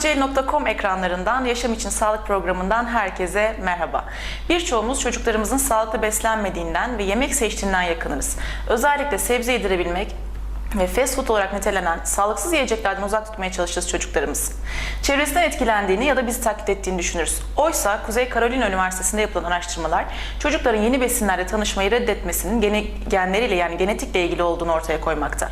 Kocaeli.com ekranlarından Yaşam İçin Sağlık programından herkese merhaba. Birçoğumuz çocuklarımızın sağlıklı beslenmediğinden ve yemek seçtiğinden yakınırız. Özellikle sebze yedirebilmek ve fast food olarak nitelenen sağlıksız yiyeceklerden uzak tutmaya çalışırız çocuklarımız. Çevresinden etkilendiğini ya da bizi taklit ettiğini düşünürüz. Oysa Kuzey Carolina Üniversitesi'nde yapılan araştırmalar çocukların yeni besinlerle tanışmayı reddetmesinin gene, genleriyle yani genetikle ilgili olduğunu ortaya koymakta.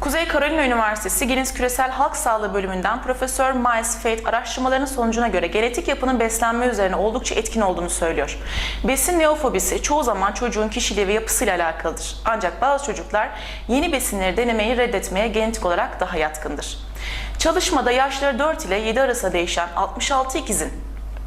Kuzey Carolina Üniversitesi Guinness Küresel Halk Sağlığı bölümünden Profesör Miles Fate araştırmalarının sonucuna göre genetik yapının beslenme üzerine oldukça etkin olduğunu söylüyor. Besin neofobisi çoğu zaman çocuğun kişiliği ve yapısıyla alakalıdır. Ancak bazı çocuklar yeni besinleri denemeyi reddetmeye genetik olarak daha yatkındır. Çalışmada yaşları 4 ile 7 arasında değişen 66 ikizin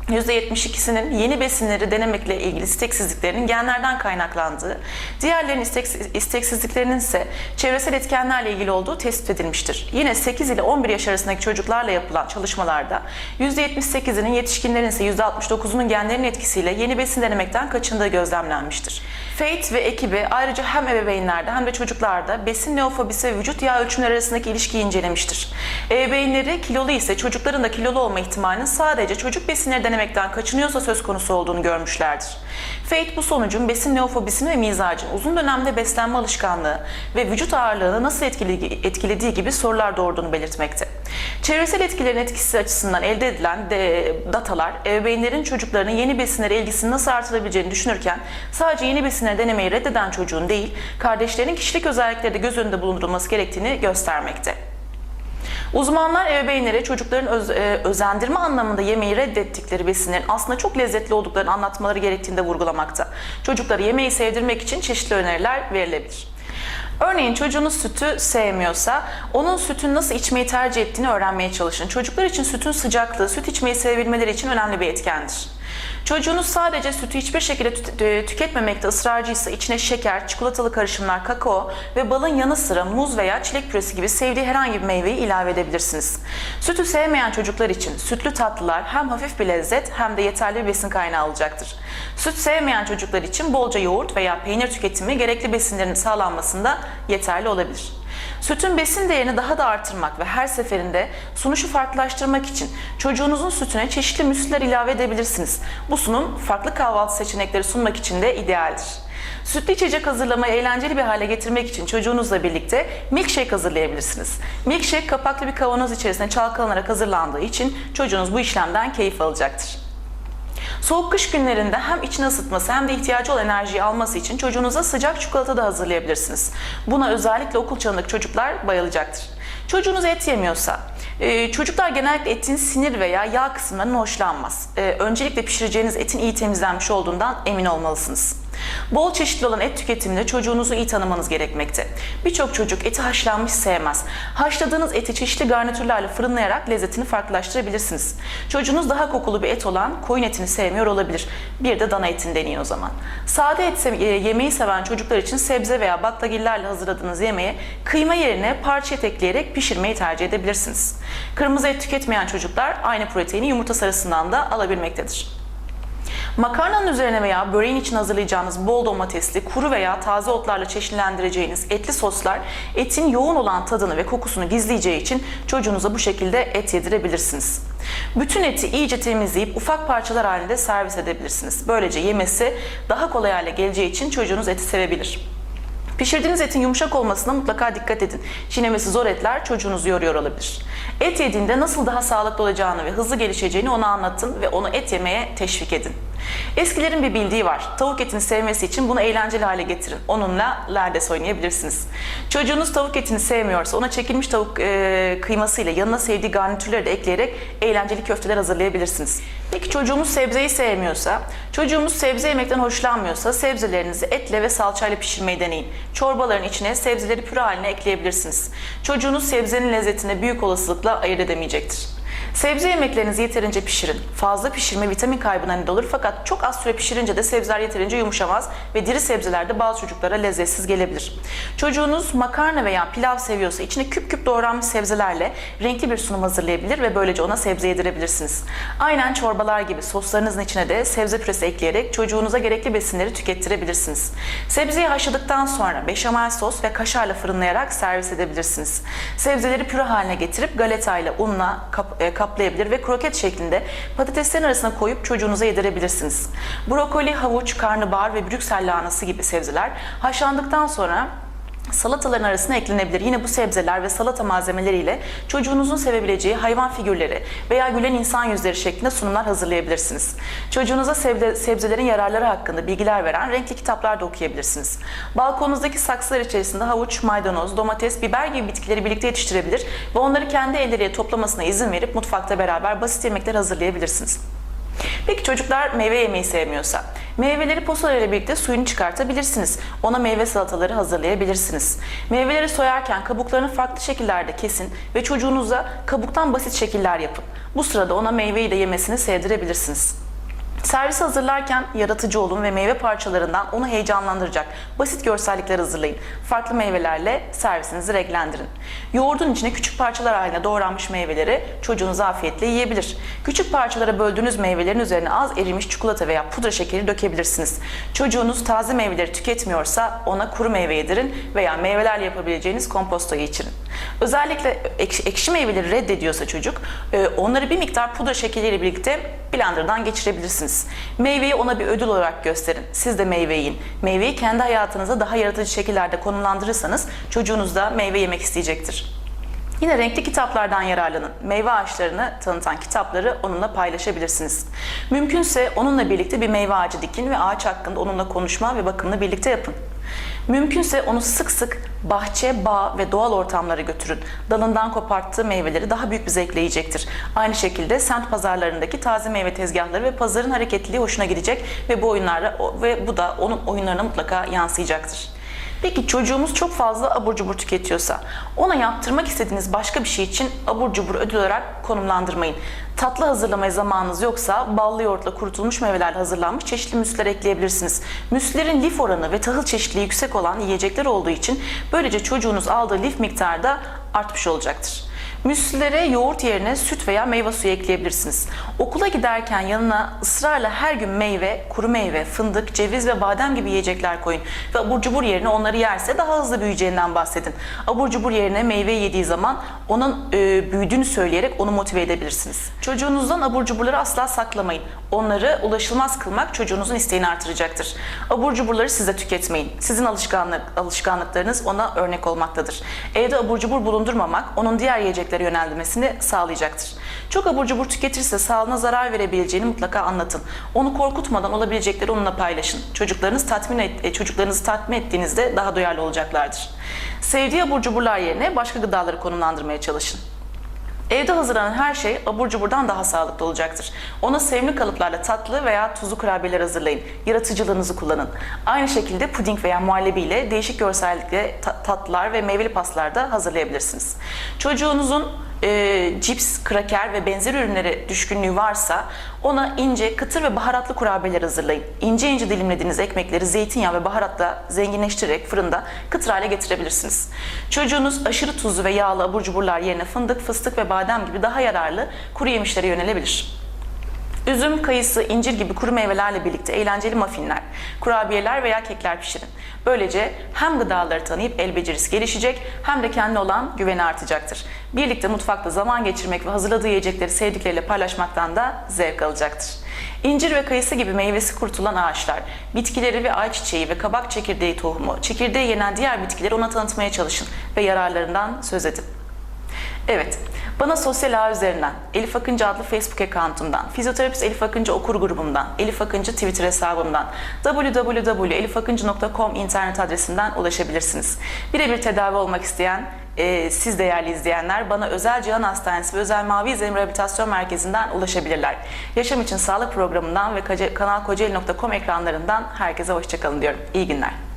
%72'sinin yeni besinleri denemekle ilgili isteksizliklerinin genlerden kaynaklandığı, diğerlerinin istek- isteksizliklerinin ise çevresel etkenlerle ilgili olduğu tespit edilmiştir. Yine 8 ile 11 yaş arasındaki çocuklarla yapılan çalışmalarda %78'inin yetişkinlerin ise %69'unun genlerin etkisiyle yeni besin denemekten kaçındığı gözlemlenmiştir. Fate ve ekibi ayrıca hem ebeveynlerde hem de çocuklarda besin neofobisi ve vücut yağ ölçümleri arasındaki ilişkiyi incelemiştir. Ebeveynleri kilolu ise çocukların da kilolu olma ihtimalinin sadece çocuk besinleri denemekten kaçınıyorsa söz konusu olduğunu görmüşlerdir. Fate bu sonucun besin neofobisini ve mizacın uzun dönemde beslenme alışkanlığı ve vücut ağırlığını nasıl etkilediği gibi sorular doğurduğunu belirtmekte. Çevresel etkilerin etkisi açısından elde edilen de, datalar, ebeveynlerin çocuklarının yeni besinlere ilgisini nasıl artırabileceğini düşünürken sadece yeni besinleri denemeyi reddeden çocuğun değil, kardeşlerinin kişilik özellikleri de göz önünde bulundurulması gerektiğini göstermekte. Uzmanlar ebeveynlere çocukların öz- e, özendirme anlamında yemeği reddettikleri besinlerin aslında çok lezzetli olduklarını anlatmaları gerektiğini de vurgulamakta. Çocukları yemeği sevdirmek için çeşitli öneriler verilebilir. Örneğin çocuğunuz sütü sevmiyorsa onun sütün nasıl içmeyi tercih ettiğini öğrenmeye çalışın. Çocuklar için sütün sıcaklığı süt içmeyi sevebilmeleri için önemli bir etkendir. Çocuğunuz sadece sütü hiçbir şekilde tü- tüketmemekte ısrarcıysa içine şeker, çikolatalı karışımlar, kakao ve balın yanı sıra muz veya çilek püresi gibi sevdiği herhangi bir meyveyi ilave edebilirsiniz. Sütü sevmeyen çocuklar için sütlü tatlılar hem hafif bir lezzet hem de yeterli bir besin kaynağı olacaktır. Süt sevmeyen çocuklar için bolca yoğurt veya peynir tüketimi gerekli besinlerin sağlanmasında yeterli olabilir. Sütün besin değerini daha da artırmak ve her seferinde sunuşu farklılaştırmak için çocuğunuzun sütüne çeşitli müsliler ilave edebilirsiniz. Bu sunum farklı kahvaltı seçenekleri sunmak için de idealdir. Sütlü içecek hazırlamayı eğlenceli bir hale getirmek için çocuğunuzla birlikte milkshake hazırlayabilirsiniz. Milkshake kapaklı bir kavanoz içerisine çalkalanarak hazırlandığı için çocuğunuz bu işlemden keyif alacaktır. Soğuk kış günlerinde hem içini ısıtması hem de ihtiyacı olan enerjiyi alması için çocuğunuza sıcak çikolata da hazırlayabilirsiniz. Buna özellikle okul çağındaki çocuklar bayılacaktır. Çocuğunuz et yemiyorsa, e, çocuklar genellikle etin sinir veya yağ kısımlarından hoşlanmaz. E, öncelikle pişireceğiniz etin iyi temizlenmiş olduğundan emin olmalısınız. Bol çeşitli olan et tüketiminde çocuğunuzu iyi tanımanız gerekmekte. Birçok çocuk eti haşlanmış sevmez. Haşladığınız eti çeşitli garnitürlerle fırınlayarak lezzetini farklılaştırabilirsiniz. Çocuğunuz daha kokulu bir et olan koyun etini sevmiyor olabilir. Bir de dana etini deneyin o zaman. Sade et e, yemeği seven çocuklar için sebze veya baklagillerle hazırladığınız yemeğe kıyma yerine parça et ekleyerek pişirmeyi tercih edebilirsiniz. Kırmızı et tüketmeyen çocuklar aynı proteini yumurta sarısından da alabilmektedir. Makarnanın üzerine veya böreğin için hazırlayacağınız bol domatesli, kuru veya taze otlarla çeşitlendireceğiniz etli soslar etin yoğun olan tadını ve kokusunu gizleyeceği için çocuğunuza bu şekilde et yedirebilirsiniz. Bütün eti iyice temizleyip ufak parçalar halinde servis edebilirsiniz. Böylece yemesi daha kolay hale geleceği için çocuğunuz eti sevebilir. Pişirdiğiniz etin yumuşak olmasına mutlaka dikkat edin. Çiğnemesi zor etler çocuğunuzu yoruyor olabilir. Et yediğinde nasıl daha sağlıklı olacağını ve hızlı gelişeceğini ona anlatın ve onu et yemeye teşvik edin. Eskilerin bir bildiği var. Tavuk etini sevmesi için bunu eğlenceli hale getirin. Onunla lerdes oynayabilirsiniz. Çocuğunuz tavuk etini sevmiyorsa ona çekilmiş tavuk e, kıymasıyla yanına sevdiği garnitürleri de ekleyerek eğlenceli köfteler hazırlayabilirsiniz. Peki çocuğumuz sebzeyi sevmiyorsa, çocuğumuz sebze yemekten hoşlanmıyorsa sebzelerinizi etle ve salçayla pişirmeyi deneyin. Çorbaların içine sebzeleri püre haline ekleyebilirsiniz. Çocuğunuz sebzenin lezzetine büyük olasılıkla ayırt edemeyecektir. Sebze yemeklerinizi yeterince pişirin. Fazla pişirme vitamin kaybına neden olur fakat çok az süre pişirince de sebzeler yeterince yumuşamaz ve diri sebzelerde bazı çocuklara lezzetsiz gelebilir. Çocuğunuz makarna veya pilav seviyorsa içine küp küp doğranmış sebzelerle renkli bir sunum hazırlayabilir ve böylece ona sebze yedirebilirsiniz. Aynen çorbalar gibi soslarınızın içine de sebze püresi ekleyerek çocuğunuza gerekli besinleri tükettirebilirsiniz. Sebzeyi haşladıktan sonra beşamel sos ve kaşarla fırınlayarak servis edebilirsiniz. Sebzeleri püre haline getirip galetayla, unla kap- e, kaplayabilir ve kroket şeklinde patateslerin arasına koyup çocuğunuza yedirebilirsiniz. Brokoli, havuç, karnabahar ve Brüksel lahanası gibi sebzeler haşlandıktan sonra Salataların arasına eklenebilir. Yine bu sebzeler ve salata malzemeleriyle çocuğunuzun sevebileceği hayvan figürleri veya gülen insan yüzleri şeklinde sunumlar hazırlayabilirsiniz. Çocuğunuza sebze, sebzelerin yararları hakkında bilgiler veren renkli kitaplar da okuyabilirsiniz. Balkonunuzdaki saksılar içerisinde havuç, maydanoz, domates, biber gibi bitkileri birlikte yetiştirebilir ve onları kendi elleriyle toplamasına izin verip mutfakta beraber basit yemekler hazırlayabilirsiniz. Peki çocuklar meyve yemeyi sevmiyorsa? Meyveleri posalarıyla birlikte suyunu çıkartabilirsiniz. Ona meyve salataları hazırlayabilirsiniz. Meyveleri soyarken kabuklarını farklı şekillerde kesin ve çocuğunuza kabuktan basit şekiller yapın. Bu sırada ona meyveyi de yemesini sevdirebilirsiniz. Servis hazırlarken yaratıcı olun ve meyve parçalarından onu heyecanlandıracak basit görsellikler hazırlayın. Farklı meyvelerle servisinizi renklendirin. Yoğurdun içine küçük parçalar halinde doğranmış meyveleri çocuğunuz afiyetle yiyebilir. Küçük parçalara böldüğünüz meyvelerin üzerine az erimiş çikolata veya pudra şekeri dökebilirsiniz. Çocuğunuz taze meyveleri tüketmiyorsa ona kuru meyve yedirin veya meyvelerle yapabileceğiniz kompostoyu içirin. Özellikle ekşi, ekşi meyveleri reddediyorsa çocuk, e, onları bir miktar pudra şekeriyle birlikte blenderdan geçirebilirsiniz. Meyveyi ona bir ödül olarak gösterin. Siz de meyve yiyin. Meyveyi kendi hayatınıza daha yaratıcı şekillerde konumlandırırsanız çocuğunuz da meyve yemek isteyecektir. Yine renkli kitaplardan yararlanın. Meyve ağaçlarını tanıtan kitapları onunla paylaşabilirsiniz. Mümkünse onunla birlikte bir meyve ağacı dikin ve ağaç hakkında onunla konuşma ve bakımını birlikte yapın. Mümkünse onu sık sık bahçe, bağ ve doğal ortamlara götürün. Dalından koparttığı meyveleri daha büyük bir zevkle yiyecektir. Aynı şekilde semt pazarlarındaki taze meyve tezgahları ve pazarın hareketliliği hoşuna gidecek ve bu oyunlara ve bu da onun oyunlarına mutlaka yansıyacaktır. Peki çocuğumuz çok fazla abur cubur tüketiyorsa ona yaptırmak istediğiniz başka bir şey için abur cubur ödül olarak konumlandırmayın. Tatlı hazırlamaya zamanınız yoksa ballı yoğurtla kurutulmuş meyvelerle hazırlanmış çeşitli müsler ekleyebilirsiniz. Müslerin lif oranı ve tahıl çeşitliliği yüksek olan yiyecekler olduğu için böylece çocuğunuz aldığı lif miktarı da artmış olacaktır. Müslilere yoğurt yerine süt veya meyve suyu ekleyebilirsiniz. Okula giderken yanına ısrarla her gün meyve, kuru meyve, fındık, ceviz ve badem gibi yiyecekler koyun. Ve abur cubur yerine onları yerse daha hızlı büyüyeceğinden bahsedin. Abur cubur yerine meyve yediği zaman onun e, büyüdüğünü söyleyerek onu motive edebilirsiniz. Çocuğunuzdan abur cuburları asla saklamayın. Onları ulaşılmaz kılmak çocuğunuzun isteğini artıracaktır. Abur cuburları siz de tüketmeyin. Sizin alışkanlık, alışkanlıklarınız ona örnek olmaktadır. Evde abur cubur bulundurmamak onun diğer yiyeceklere yönelmesini sağlayacaktır. Çok abur cubur tüketirse sağlığına zarar verebileceğini mutlaka anlatın. Onu korkutmadan olabilecekleri onunla paylaşın. Çocuklarınız tatmin et, e, çocuklarınızı tatmin ettiğinizde daha duyarlı olacaklardır. Sevdiği abur cuburlar yerine başka gıdaları konumlandırmaya çalışın. Evde hazırlanan her şey abur cuburdan daha sağlıklı olacaktır. Ona sevimli kalıplarla tatlı veya tuzlu kurabiyeler hazırlayın. Yaratıcılığınızı kullanın. Aynı şekilde puding veya muhallebi ile değişik görsellikle ta- tatlılar ve meyveli paslar da hazırlayabilirsiniz. Çocuğunuzun e, cips, kraker ve benzeri ürünlere düşkünlüğü varsa ona ince, kıtır ve baharatlı kurabiyeler hazırlayın. İnce ince dilimlediğiniz ekmekleri zeytinyağı ve baharatla zenginleştirerek fırında kıtır hale getirebilirsiniz. Çocuğunuz aşırı tuzlu ve yağlı abur cuburlar yerine fındık, fıstık ve badem gibi daha yararlı kuru yemişlere yönelebilir. Üzüm, kayısı, incir gibi kuru meyvelerle birlikte eğlenceli muffinler, kurabiyeler veya kekler pişirin. Böylece hem gıdaları tanıyıp el becerisi gelişecek hem de kendi olan güveni artacaktır. Birlikte mutfakta zaman geçirmek ve hazırladığı yiyecekleri sevdikleriyle paylaşmaktan da zevk alacaktır. İncir ve kayısı gibi meyvesi kurtulan ağaçlar, bitkileri ve ayçiçeği ve kabak çekirdeği tohumu, çekirdeği yenen diğer bitkileri ona tanıtmaya çalışın ve yararlarından söz edin. Evet, bana sosyal ağ üzerinden, Elif Akıncı adlı Facebook account'umdan, fizyoterapist Elif Akıncı okur grubumdan, Elif Akıncı Twitter hesabımdan, www.elifakıncı.com internet adresinden ulaşabilirsiniz. Birebir tedavi olmak isteyen, e, siz değerli izleyenler bana Özel Cihan Hastanesi ve Özel Mavi İzlenim Rehabilitasyon Merkezi'nden ulaşabilirler. Yaşam için Sağlık programından ve Kanal Kocaeli.com ekranlarından herkese hoşçakalın diyorum. İyi günler.